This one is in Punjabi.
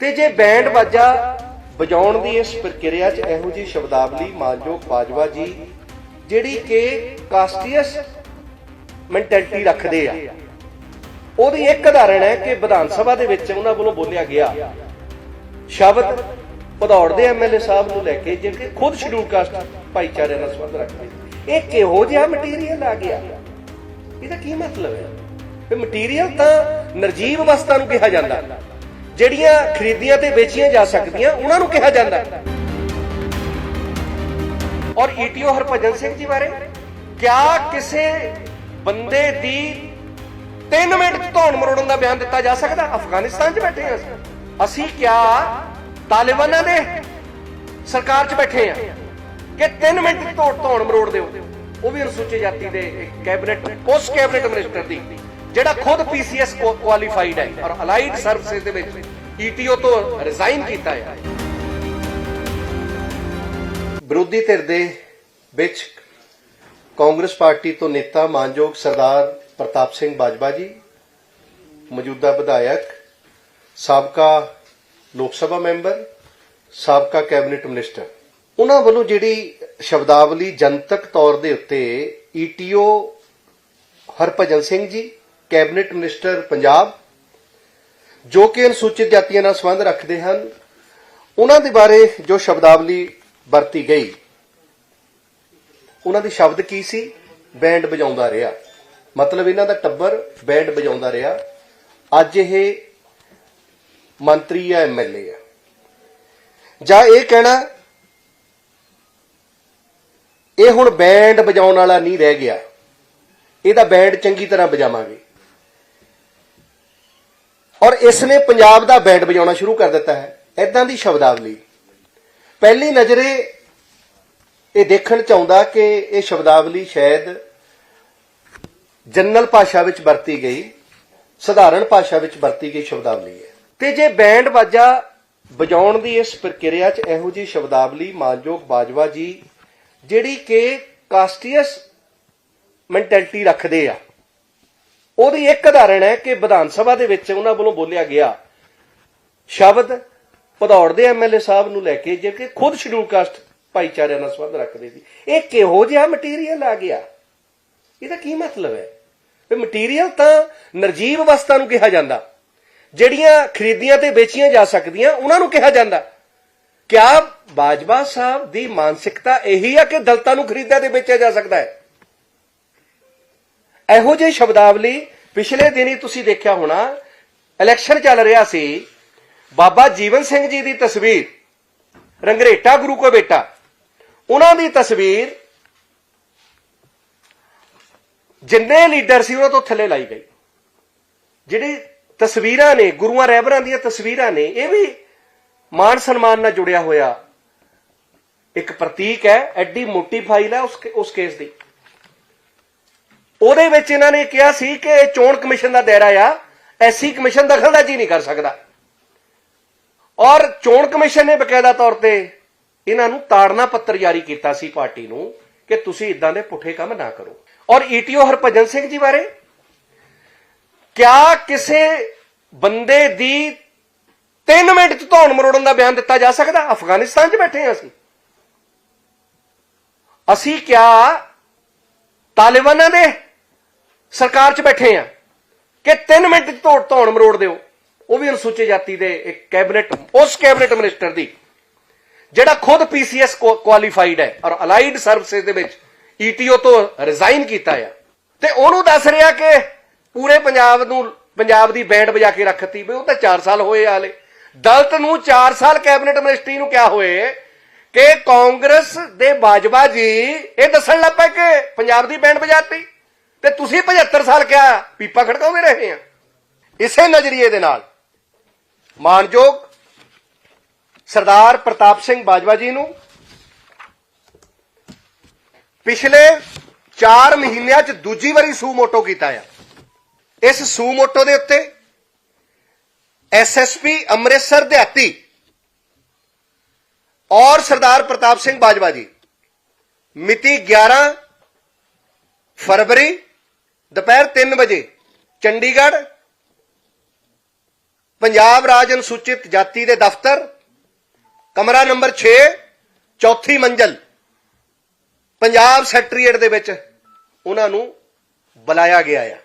ਤੇ ਜੇ ਬੈਂਡ ਬਾਜਾ ਵਜਾਉਣ ਦੀ ਇਸ ਪ੍ਰਕਿਰਿਆ 'ਚ ਇਹੋ ਜੀ ਸ਼ਬਦਾਵਲੀ ਮਾਨਯੋਗ ਬਾਜਵਾ ਜੀ, ਜਿਹੜੀ ਕਿ ਕਾਸਟੀਅਸ ਮੈਂਟੈਲਿਟੀ ਰੱਖਦੇ ਆ। ਉਹਦੀ ਇੱਕ ਉਦਾਹਰਣ ਹੈ ਕਿ ਵਿਧਾਨ ਸਭਾ ਦੇ ਵਿੱਚ ਉਹਨਾਂ ਵੱਲੋਂ ਬੋਲਿਆ ਗਿਆ, ਸ਼ਬਦ ਭਦੌੜ ਦੇ ਐਮਐਲਏ ਸਾਹਿਬ ਨੂੰ ਲੈ ਕੇ ਜਿਹੜੇ ਖੁਦ ਸ਼ਡਿਊਲ ਕਾਸਟ ਭਾਈਚਾਰੇ ਨਾਲ ਸੰਬੰਧ ਰੱਖਦੇ। ਇਹ ਕਿਹੋ ਜਿਹਾ ਮਟੀਰੀਅਲ ਆ ਗਿਆ? ਇਹਦਾ ਕੀ ਮਤਲਬ ਹੈ? ਇਹ ਮਟੀਰੀਅਲ ਤਾਂ ਨਰਜੀਵ ਅਵਸਥਾ ਨੂੰ ਕਿਹਾ ਜਾਂਦਾ। ਜਿਹੜੀਆਂ ਖਰੀਦੀਆਂ ਤੇ ਵੇਚੀਆਂ ਜਾ ਸਕਦੀਆਂ, ਉਹਨਾਂ ਨੂੰ ਕਿਹਾ ਜਾਂਦਾ ਔਰ ਈਟੀਓ ਹਰਭਜਨ ਸਿੰਘ ਜੀ ਬਾਰੇ, ਕਿਆ ਕਿਸੇ ਬੰਦੇ ਦੀ 3 ਮਿੰਟ ਧੌਣ ਮਰੋੜਨ ਦਾ ਬਿਆਨ ਦਿੱਤਾ ਜਾ ਸਕਦਾ? ਅਫਗਾਨਿਸਤਾਨ 'ਚ ਬੈਠੇ ਹਾਂ ਅਸੀਂ। ਕਿਆ ਤਾਲਿਬਾਨਾਂ ਦੇ ਸਰਕਾਰ 'ਚ ਬੈਠੇ ਆ ਕਿ 3 ਮਿੰਟ ਚ ਧੌਣ ਮਰੋੜ ਦਿਓ? ਉਹ ਵੀ ਅਨੁਸੂਚਿਤ ਜਾਤੀ ਦੇ ਕੈਬਨਿਟ, ਪੋਸਟ ਕੈਬਨਿਟ ਮਿਨਿਸਟਰ ਦੀ। ਜਿਹੜਾ ਖੁਦ ਪੀਸੀਐਸ ਕੁਆਲੀਫਾਈਡ ਹੈ ਔਰ ਅਲਾਈਡ ਸਰਵਿਸਿਜ਼ ਦੇ ਵਿੱਚ ਈਟੀਓ ਤੋਂ ਰਿਜ਼ਾਈਨ ਕੀਤਾ ਹੈ। ਵਿਰੋਧੀ ਧਿਰ ਦੇ ਵਿੱਚ ਕਾਂਗਰਸ ਪਾਰਟੀ ਤੋਂ ਨੇਤਾ ਮਾਨਯੋਗ ਸਰਦਾਰ ਪ੍ਰਤਾਪ ਸਿੰਘ ਬਾਜਵਾ ਜੀ, ਮੌਜੂਦਾ ਵਿਧਾਇਕ, ਸਾਬਕਾ ਲੋਕ ਸਭਾ ਮੈਂਬਰ, ਸਾਬਕਾ ਕੈਬਨਿਟ ਮਿਨਿਸਟਰ। ਉਹਨਾਂ ਵੱਲੋਂ ਜਿਹੜੀ ਸ਼ਬਦਾਵਲੀ ਜਨਤਕ ਤੌਰ ਦੇ ਉੱਤੇ ETO Harbhajan Singh ji cabinet minister Punjab, ਜੋ ਕਿ ਅਨੁਸੂਚਿਤ ਜਾਤੀਆਂ ਨਾਲ ਸੰਬੰਧ ਰੱਖਦੇ ਹਨ, ਉਹਨਾਂ ਦੇ ਬਾਰੇ ਜੋ ਸ਼ਬਦਾਵਲੀ ਵਰਤੀ ਗਈ, ਉਹਨਾਂ ਦੀ ਸ਼ਬਦ ਕੀ ਸੀ? ਬੈਂਡ ਵਜਾਉਂਦਾ ਰਿਹਾ। ਮਤਲਬ ਇਹਨਾਂ ਦਾ ਟੱਬਰ ਬੈਂਡ ਵਜਾਉਂਦਾ ਰਿਹਾ। ਅੱਜ ਇਹ ਮੰਤਰੀ ਆ ਐਮਐਲਏ ਆ। ਜਾਂ ਇਹ ਕਹਿਣਾ, ਇਹ ਹੁਣ ਬੈਂਡ ਵਜਾਉਣ ਵਾਲਾ ਨਹੀਂ ਰਹਿ ਗਿਆ। ਇਹਦਾ ਬੈਂਡ ਚੰਗੀ ਤਰ੍ਹਾਂ ਵਜਾਵਾਂਗੇ। ਔਰ ਇਸ ਨੇ ਪੰਜਾਬ ਦਾ ਬੈਂਡ ਵਜਾਉਣਾ ਸ਼ੁਰੂ ਕਰ ਦਿੱਤਾ ਹੈ। ਐਦਾਂ ਦੀ ਸ਼ਬਦਾਵਲੀ। ਪਹਿਲੀ ਨਜ਼ਰੇ ਇਹ ਦੇਖਣ ਚ ਆਉਂਦਾ ਕਿ ਇਹ ਸ਼ਬਦਾਵਲੀ ਸ਼ਾਇਦ ਜਨਰਲ ਭਾਸ਼ਾ ਵਿੱਚ ਵਰਤੀ ਗਈ, ਸਧਾਰਨ ਭਾਸ਼ਾ ਵਿੱਚ ਵਰਤੀ ਗਈ ਸ਼ਬਦਾਵਲੀ ਹੈ। ਤੇ ਜੇ ਬੈਂਡ ਬਾਜਾ ਵਜਾਉਣ ਦੀ ਇਸ ਪ੍ਰਕਿਰਿਆ 'ਚ ਇਹੋ ਜੀ ਸ਼ਬਦਾਵਲੀ ਮਾਨਯੋਗ ਬਾਜਵਾ ਜੀ, ਜਿਹੜੀ ਕਿ ਕਾਸਟੀਅਸ ਮੈਂਟੈਲਿਟੀ ਰੱਖਦੇ ਆ। ਉਹਦੀ ਇੱਕ ਉਦਾਹਰਣ ਹੈ ਕਿ ਵਿਧਾਨ ਸਭਾ ਦੇ ਵਿੱਚ ਉਹਨਾਂ ਵੱਲੋਂ ਬੋਲਿਆ ਗਿਆ, ਸ਼ਬਦ ਭਦੌੜ ਦੇ ਐਮਐਲਏ ਸਾਹਿਬ ਨੂੰ ਲੈ ਕੇ ਜਿਹੜੇ ਖੁਦ ਸ਼ਡਿਊਲ ਕਾਸਟ ਭਾਈਚਾਰਿਆਂ ਨਾਲ ਸੰਬੰਧ ਰੱਖਦੇ ਸੀ। ਇਹ ਕਿਹੋ ਜਿਹਾ ਮਟੀਰੀਅਲ ਆ ਗਿਆ? ਇਹਦਾ ਕੀ ਮਤਲਬ ਹੈ? ਇਹ ਮਟੀਰੀਅਲ ਤਾਂ ਨਰਜੀਵ ਅਵਸਥਾ ਨੂੰ ਕਿਹਾ ਜਾਂਦਾ। ਜਿਹੜੀਆਂ ਖਰੀਦੀਆਂ ਤੇ ਵੇਚੀਆਂ ਜਾ ਸਕਦੀਆਂ, ਉਹਨਾਂ ਨੂੰ ਕਿਹਾ ਜਾਂਦਾ। ਕਿਆ ਬਾਜਵਾ ਸਾਹਿਬ ਦੀ ਮਾਨਸਿਕਤਾ ਇਹੀ ਆ ਕਿ ਦਲਤਾਂ ਨੂੰ ਖਰੀਦਿਆ ਤੇ ਵੇਚਿਆ ਜਾ ਸਕਦਾ ਹੈ? ਇਹੋ ਜਿਹੀ ਸ਼ਬਦਾਵਲੀ ਪਿਛਲੇ ਦਿਨੀ ਤੁਸੀਂ ਦੇਖਿਆ ਹੋਣਾ ਇਲੈਕਸ਼ਨ ਚੱਲ ਰਿਹਾ ਸੀ। ਬਾਬਾ ਜੀਵਨ ਸਿੰਘ ਜੀ ਦੀ ਤਸਵੀਰ, ਰੰਗਰੇਟਾ ਗੁਰੂ ਕੋ ਬੇਟਾ, ਉਹਨਾਂ ਦੀ ਤਸਵੀਰ ਜਿੰਨੇ ਲੀਡਰ ਸੀ ਉਹਨਾਂ ਤੋਂ ਥੱਲੇ ਲਾਈ ਗਈ। ਜਿਹੜੀ ਤਸਵੀਰਾਂ ਨੇ, ਗੁਰੂਆਂ ਰਹਿਬਰਾਂ ਦੀਆਂ ਤਸਵੀਰਾਂ ਨੇ, ਇਹ ਵੀ ਮਾਨ ਸਨਮਾਨ ਨਾਲ ਜੁੜਿਆ ਹੋਇਆ ਇੱਕ ਪ੍ਰਤੀਕ ਹੈ, ਐਡੀ ਮੋਟੀ ਫਾਈਲ ਹੈ ਉਸ ਉਸ ਕੇਸ ਦੀ। ਉਹਦੇ ਵਿੱਚ ਇਹਨਾਂ ਨੇ ਕਿਹਾ ਸੀ ਕਿ ਇਹ ਚੋਣ ਕਮਿਸ਼ਨ ਦਾ ਦਾਇਰਾ ਆ, ਐਸੀ ਕਮਿਸ਼ਨ ਦਖਲਅੰਦਾਜ਼ੀ ਨਹੀਂ ਕਰ ਸਕਦਾ। ਔਰ ਚੋਣ ਕਮਿਸ਼ਨ ਨੇ ਬਕਾਇਦਾ ਤੌਰ ਤੇ ਇਹਨਾਂ ਨੂੰ ਤਾੜਨਾ ਪੱਤਰ ਜਾਰੀ ਕੀਤਾ ਸੀ ਪਾਰਟੀ ਨੂੰ ਕਿ ਤੁਸੀਂ ਇਦਾਂ ਦੇ ਪੁੱਠੇ ਕੰਮ ਨਾ ਕਰੋ। ਔਰ ਈਟੀਓ ਹਰਭਜਨ ਸਿੰਘ ਜੀ ਬਾਰੇ, ਕਿਆ ਕਿਸੇ ਬੰਦੇ ਦੀ 3 ਮਿੰਟ ਚ ਧੌਣ ਮਰੋੜਨ ਦਾ ਬਿਆਨ ਦਿੱਤਾ ਜਾ ਸਕਦਾ? ਅਫਗਾਨਿਸਤਾਨ 'ਚ ਬੈਠੇ ਹਾਂ ਅਸੀਂ। ਅਸੀਂ ਕਿਆ ਤਾਲਿਬਾਨਾਂ ਦੇ ਸਰਕਾਰ 'ਚ ਬੈਠੇ ਆ ਕਿ 3 ਮਿੰਟ 'ਚ ਧੌਣ ਧੌਣ ਮਰੋੜ ਦਿਓ। ਉਹ ਵੀ ਅਨੁਸੂਚਿਤ ਜਾਤੀ ਦੇ ਇੱਕ ਕੈਬਨਿਟ, ਉਸ ਕੈਬਨਿਟ ਮਿਨਿਸਟਰ ਦੀ, ਜਿਹੜਾ ਖੁਦ ਪੀਸੀਐਸ ਕੁਆਲੀਫਾਈਡ ਹੈ ਔਰ ਅਲਾਈਡ ਸਰਵਿਸਿਜ਼ ਦੇ ਵਿੱਚ ਈਟੀਓ ਤੋਂ ਰਿਜ਼ਾਈਨ ਕੀਤਾ ਆ। ਤੇ ਉਹਨੂੰ ਦੱਸ ਰਿਹਾ ਕਿ ਪੂਰੇ ਪੰਜਾਬ ਨੂੰ, ਪੰਜਾਬ ਦੀ ਬੈਂਡ ਵਜਾ ਕੇ ਰੱਖਤੀ ਵੀ ਉਹ ਤਾਂ 4 ਸਾਲ ਹੋਏ ਆਲੇ ਦਲਤ ਨੂੰ 4 ਸਾਲ ਕੈਬਨਿਟ ਮਿਨਿਸਟਰੀ ਨੂੰ ਕਿਹਾ ਹੋਏ ਕਿ ਕਾਂਗਰਸ ਦੇ ਬਾਜਵਾ ਜੀ, ਇਹ ਦੱਸਣ ਲੱਗ ਪਏ ਕਿ ਪੰਜਾਬ ਦੀ ਬੈਂਡ ਵਜਾਤੀ। ਤੇ ਤੁਸੀਂ 75 ਸਾਲ ਕਿਹਾ ਪੀਪਾ ਖੜਕਾਉਂਦੇ ਰਹੇ ਆ? ਇਸੇ ਨਜ਼ਰੀਏ ਦੇ ਨਾਲ। ਮਾਨਯੋਗ ਸਰਦਾਰ ਪ੍ਰਤਾਪ ਸਿੰਘ ਬਾਜਵਾ ਜੀ ਨੂੰ ਪਿਛਲੇ 4 ਮਹੀਨਿਆਂ 'ਚ ਦੂਜੀ ਵਾਰੀ ਸੂ ਮੋਟੋ ਕੀਤਾ ਆ। ਇਸ ਸੂ ਮੋਟੋ ਦੇ ਉੱਤੇ ਐਸਐਸਪੀ ਅੰਮ੍ਰਿਤਸਰ ਦਿਹਾਤੀ ਔਰ ਸਰਦਾਰ ਪ੍ਰਤਾਪ ਸਿੰਘ ਬਾਜਵਾ ਜੀ ਮਿਤੀ 11 ਫਰਵਰੀ ਦੁਪਹਿਰ 3 ਵਜੇ, ਚੰਡੀਗੜ੍ਹ, ਪੰਜਾਬ ਰਾਜ ਅਨੁਸੂਚਿਤ ਜਾਤੀ ਦੇ ਦਫ਼ਤਰ, ਕਮਰਾ ਨੰਬਰ 6 ਚੌਥੀ ਮੰਜ਼ਲ, ਪੰਜਾਬ ਸੈਕਟਰੀਏਟ ਦੇ ਵਿੱਚ ਉਹਨਾਂ ਨੂੰ ਬੁਲਾਇਆ ਗਿਆ ਹੈ